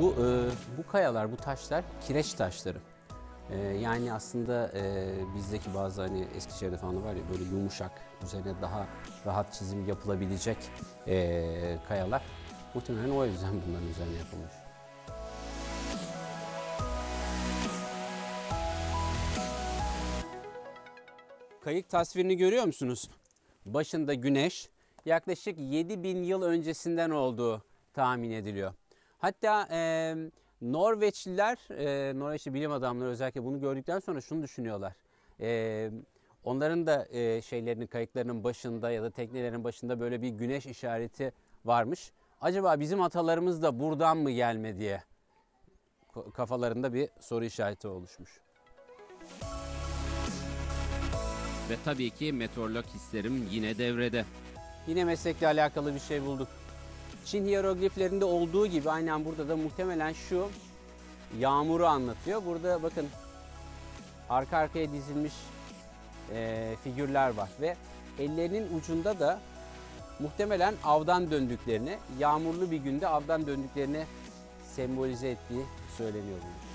Bu e, bu kayalar, bu taşlar kireç taşları. E, yani aslında e, bizdeki bazı hani Eskişehir'de falan var ya böyle yumuşak, üzerine daha rahat çizim yapılabilecek e, kayalar. Muhtemelen o yüzden bunların üzerine yapılmış. Kayık tasvirini görüyor musunuz? Başında güneş yaklaşık 7000 yıl öncesinden olduğu tahmin ediliyor. Hatta e, Norveçliler, e, Norveçli bilim adamları özellikle bunu gördükten sonra şunu düşünüyorlar. E, onların da e, şeylerinin kayıklarının başında ya da teknelerin başında böyle bir güneş işareti varmış. Acaba bizim atalarımız da buradan mı gelme diye kafalarında bir soru işareti oluşmuş. Ve tabii ki meteorolog hislerim yine devrede. Yine meslekle alakalı bir şey bulduk. Çin hierogliflerinde olduğu gibi aynen burada da muhtemelen şu yağmuru anlatıyor. Burada bakın arka arkaya dizilmiş eee, figürler var ve ellerinin ucunda da muhtemelen avdan döndüklerini, yağmurlu bir günde avdan döndüklerini sembolize ettiği söyleniyor. bunun.